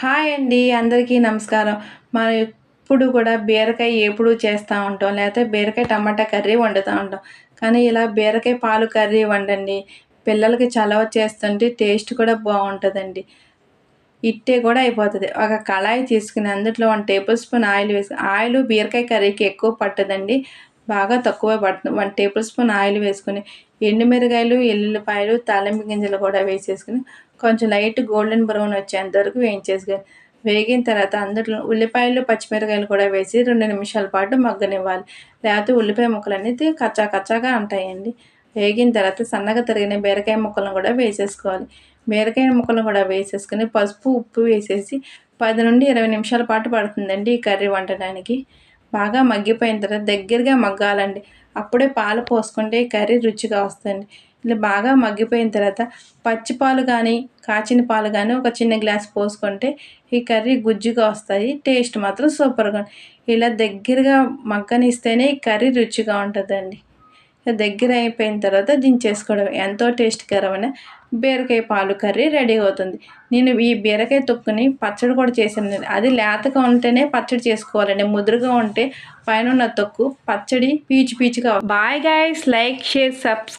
Hi అండి అందరికీ నమస్కారం. మనం ఎప్పుడు కూడా బీరకాయ ఎప్పుడు చేస్తూ ఉంటాం లేకపోతే బీరకాయ టమాటా కర్రీ వండుతూ ఉంటాం. కానీ ఇలా బీరకాయ పాలు కర్రీ వండండి. పిల్లలకి చలవ చేస్తుంటే టేస్ట్ కూడా బాగుంటుందండి. ఇట్టే కూడా అయిపోతుంది. ఒక కళాయి తీసుకుని అందులో వన్ టేబుల్ స్పూన్ ఆయిల్ వేసి ఆయిల్ బీరకాయ కర్రీకి ఎక్కువ పట్టదండి. బాగా తక్కువ పడుతుంది. వన్ టేబుల్ స్పూన్ ఆయిల్ వేసుకుని ఎండుమిరగాయలు ఎల్లుల్లిపాయలు తాలింపు గింజలు కూడా వేసేసుకుని కొంచెం లైట్ గోల్డెన్ బ్రౌన్ వచ్చేంత వరకు వేయించేసుకొని వేగిన తర్వాత అందులో ఉల్లిపాయలు పచ్చిమిరకాయలు కూడా వేసి రెండు నిమిషాల పాటు మగ్గనివ్వాలి. లేకపోతే ఉల్లిపాయ ముక్కలు అనేది కచ్చా కచ్చాగా ఉంటాయండి. వేగిన తర్వాత సన్నగా తరిగిన బీరకాయ ముక్కలను కూడా వేసేసుకోవాలి. బీరకాయ ముక్కలను కూడా వేసేసుకుని పసుపు ఉప్పు వేసేసి పది నుండి ఇరవై నిమిషాల పాటు పడుతుందండి ఈ కర్రీ వండడానికి. బాగా మగ్గిపోయిన తర్వాత దగ్గరగా మగ్గాలండి. అప్పుడే పాలు పోసుకుంటే కర్రీ రుచిగా వస్తుంది. ఇలా బాగా మగ్గిపోయిన తర్వాత పచ్చి పాలు కానీ కాచిన పాలు కానీ ఒక చిన్న గ్లాస్ పోసుకుంటే ఈ కర్రీ గుజ్జుగా వస్తాయి. టేస్ట్ మాత్రం సూపర్గా ఇలా దగ్గరగా మగ్గనిస్తేనే ఈ కర్రీ రుచిగా ఉంటుందండి. దగ్గర అయిపోయిన తర్వాత దించేసుకోవడం. ఎంతో టేస్ట్కరమైన బీరకాయ పాలు కర్రీ రెడీ అవుతుంది. నేను ఈ బీరకాయ తొక్కుని పచ్చడి కూడా చేశాను. అది లేతగా ఉంటేనే పచ్చడి చేసుకోవాలండి. ముదురుగా ఉంటే పైన ఉన్న తొక్కు పచ్చడి పీచు పీచుగా bye guys like share subscribe